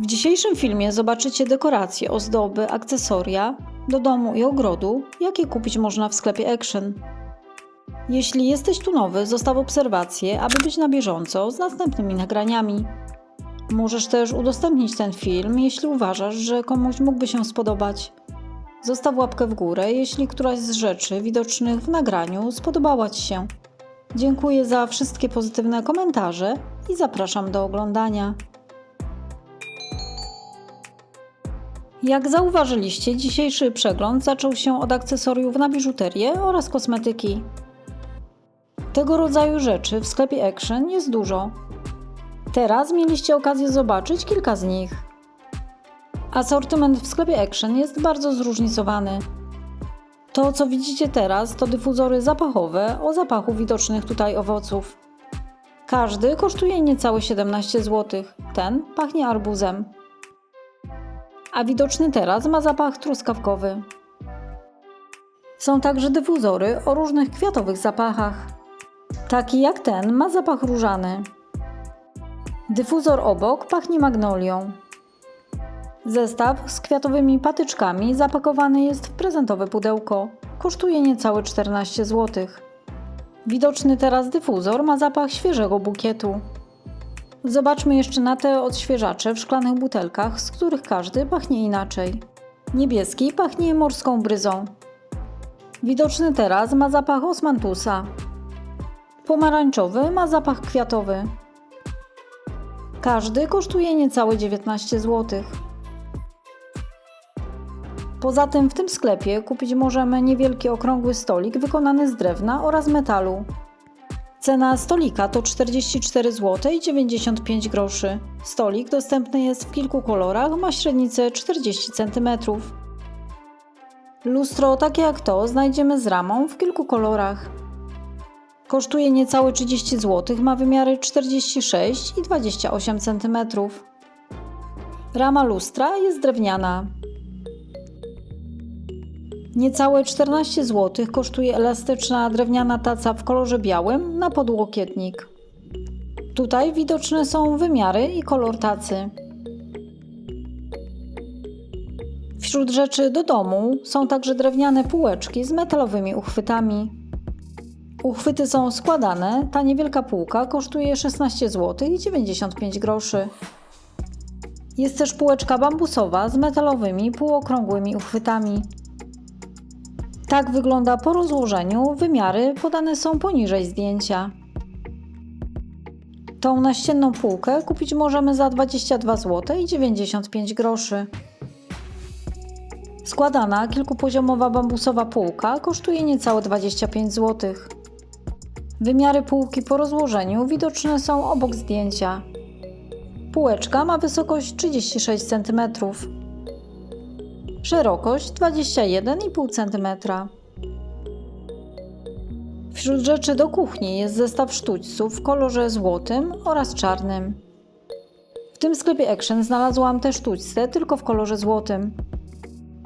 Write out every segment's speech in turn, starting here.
W dzisiejszym filmie zobaczycie dekoracje, ozdoby, akcesoria do domu i ogrodu, jakie kupić można w sklepie Action. Jeśli jesteś tu nowy, zostaw obserwację, aby być na bieżąco z następnymi nagraniami. Możesz też udostępnić ten film, jeśli uważasz, że komuś mógłby się spodobać. Zostaw łapkę w górę, jeśli któraś z rzeczy widocznych w nagraniu spodobała Ci się. Dziękuję za wszystkie pozytywne komentarze i zapraszam do oglądania. Jak zauważyliście, dzisiejszy przegląd zaczął się od akcesoriów na biżuterię oraz kosmetyki. Tego rodzaju rzeczy w sklepie Action jest dużo. Teraz mieliście okazję zobaczyć kilka z nich. Asortyment w sklepie Action jest bardzo zróżnicowany. To, co widzicie teraz, to dyfuzory zapachowe o zapachu widocznych tutaj owoców. Każdy kosztuje niecałe 17 zł. Ten pachnie arbuzem. A widoczny teraz ma zapach truskawkowy. Są także dyfuzory o różnych kwiatowych zapachach. Taki jak ten ma zapach różany. Dyfuzor obok pachnie magnolią. Zestaw z kwiatowymi patyczkami zapakowany jest w prezentowe pudełko. Kosztuje niecałe 14 zł. Widoczny teraz dyfuzor ma zapach świeżego bukietu. Zobaczmy jeszcze na te odświeżacze w szklanych butelkach, z których każdy pachnie inaczej. Niebieski pachnie morską bryzą. Widoczny teraz ma zapach osmantusa. Pomarańczowy ma zapach kwiatowy. Każdy kosztuje niecałe 19 zł. Poza tym w tym sklepie kupić możemy niewielki okrągły stolik wykonany z drewna oraz metalu. Cena stolika to 44 zł i 95 groszy. Stolik dostępny jest w kilku kolorach, ma średnicę 40 cm. Lustro takie jak to znajdziemy z ramą w kilku kolorach. Kosztuje niecałe 30 zł, ma wymiary 46 i 28 cm. Rama lustra jest drewniana. Niecałe 14 zł kosztuje elastyczna drewniana taca w kolorze białym na podłokietnik. Tutaj widoczne są wymiary i kolor tacy. Wśród rzeczy do domu są także drewniane półeczki z metalowymi uchwytami. Uchwyty są składane, ta niewielka półka kosztuje 16 zł i 95 groszy. Jest też półeczka bambusowa z metalowymi półokrągłymi uchwytami. Tak wygląda po rozłożeniu, wymiary podane są poniżej zdjęcia. Tą naścienną półkę kupić możemy za 22 zł i 95 groszy. Składana kilkupoziomowa bambusowa półka kosztuje niecałe 25 zł. Wymiary półki po rozłożeniu widoczne są obok zdjęcia. Półeczka ma wysokość 36 cm. Szerokość 21,5 cm. Wśród rzeczy do kuchni jest zestaw sztućców w kolorze złotym oraz czarnym. W tym sklepie Action znalazłam te sztućce tylko w kolorze złotym.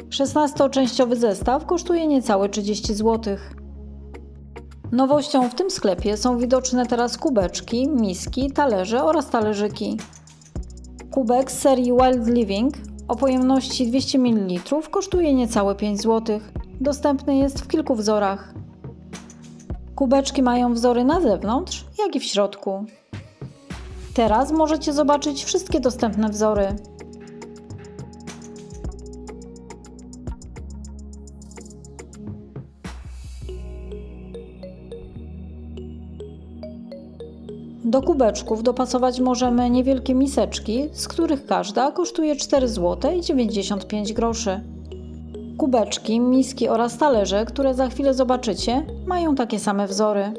16-częściowy zestaw kosztuje niecałe 30 zł. Nowością w tym sklepie są widoczne teraz kubeczki, miski, talerze oraz talerzyki. Kubek z serii Wild Living o pojemności 200 ml kosztuje niecałe 5 zł. Dostępny jest w kilku wzorach. Kubeczki mają wzory na zewnątrz, jak i w środku. Teraz możecie zobaczyć wszystkie dostępne wzory. Do kubeczków dopasować możemy niewielkie miseczki, z których każda kosztuje 4 zł i 95 groszy. Kubeczki, miski oraz talerze, które za chwilę zobaczycie, mają takie same wzory.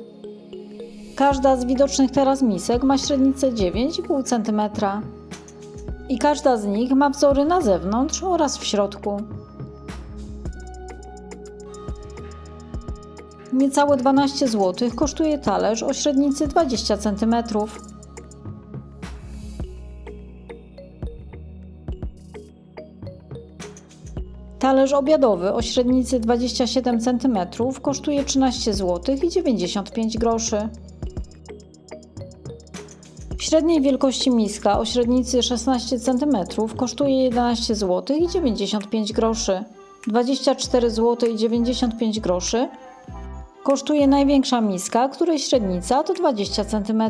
Każda z widocznych teraz misek ma średnicę 9,5 cm. I każda z nich ma wzory na zewnątrz oraz w środku. Niecałe 12 zł kosztuje talerz o średnicy 20 cm. Talerz obiadowy o średnicy 27 cm kosztuje 13 zł i 95 groszy. Średniej wielkości miska o średnicy 16 cm kosztuje 11 zł i 95 groszy. 24 zł i 95 groszy kosztuje największa miska, której średnica to 20 cm.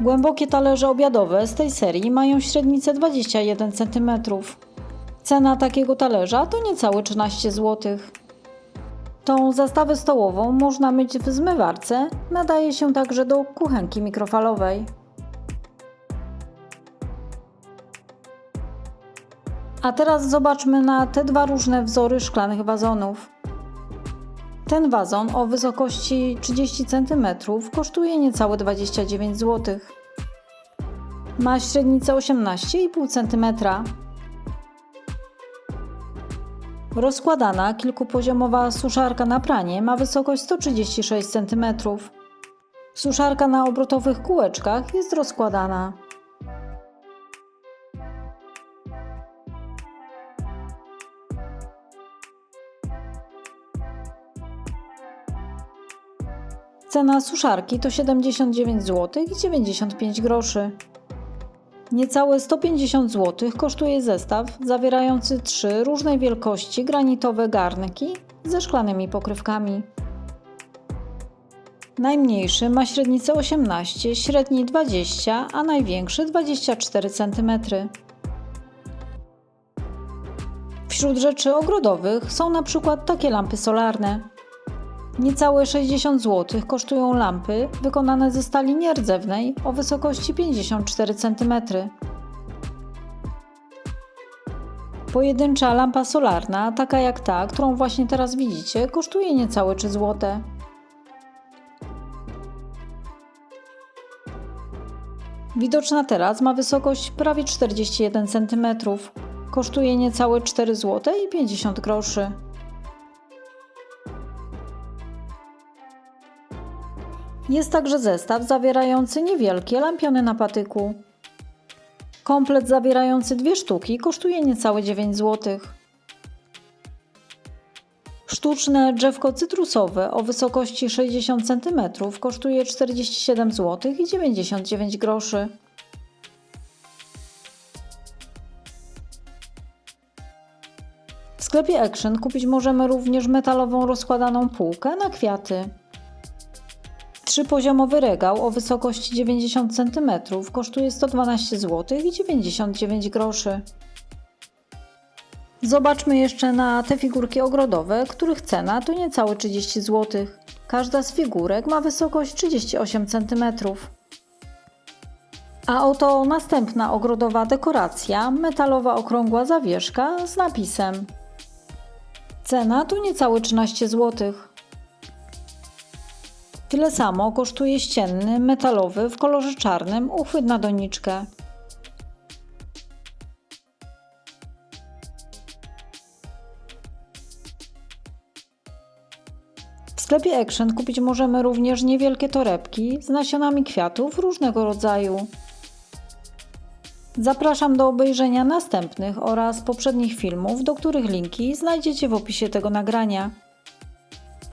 Głębokie talerze obiadowe z tej serii mają średnicę 21 cm. Cena takiego talerza to niecałe 13 zł. Tą zastawę stołową można myć w zmywarce, nadaje się także do kuchenki mikrofalowej. A teraz zobaczmy na te dwa różne wzory szklanych wazonów. Ten wazon o wysokości 30 cm kosztuje niecałe 29 zł. Ma średnicę 18,5 cm. Rozkładana kilkupoziomowa suszarka na pranie ma wysokość 136 cm. Suszarka na obrotowych kółeczkach jest rozkładana. Cena suszarki to 79 zł i 95 groszy. Niecałe 150 zł kosztuje zestaw zawierający trzy różnej wielkości granitowe garnki ze szklanymi pokrywkami. Najmniejszy ma średnicę 18, średni 20, a największy 24 cm. Wśród rzeczy ogrodowych są na przykład takie lampy solarne. Niecałe 60 zł kosztują lampy wykonane ze stali nierdzewnej o wysokości 54 cm. Pojedyncza lampa solarna, taka jak ta, którą właśnie teraz widzicie, kosztuje niecałe 3 zł. Widoczna teraz ma wysokość prawie 41 cm. Kosztuje niecałe 4 zł i 50 groszy. Jest także zestaw zawierający niewielkie lampiony na patyku. Komplet zawierający dwie sztuki kosztuje niecałe 9 zł. Sztuczne drzewko cytrusowe o wysokości 60 cm kosztuje 47 zł i 99 groszy. W sklepie Action kupić możemy również metalową rozkładaną półkę na kwiaty. Trzypoziomowy regał o wysokości 90 cm kosztuje 112 zł i 99 groszy. Zobaczmy jeszcze na te figurki ogrodowe, których cena to niecałe 30 zł. Każda z figurek ma wysokość 38 cm. A oto następna ogrodowa dekoracja, metalowa okrągła zawieszka z napisem. Cena to niecałe 13 zł. Tyle samo kosztuje ścienny, metalowy w kolorze czarnym uchwyt na doniczkę. W sklepie Action kupić możemy również niewielkie torebki z nasionami kwiatów różnego rodzaju. Zapraszam do obejrzenia następnych oraz poprzednich filmów, do których linki znajdziecie w opisie tego nagrania.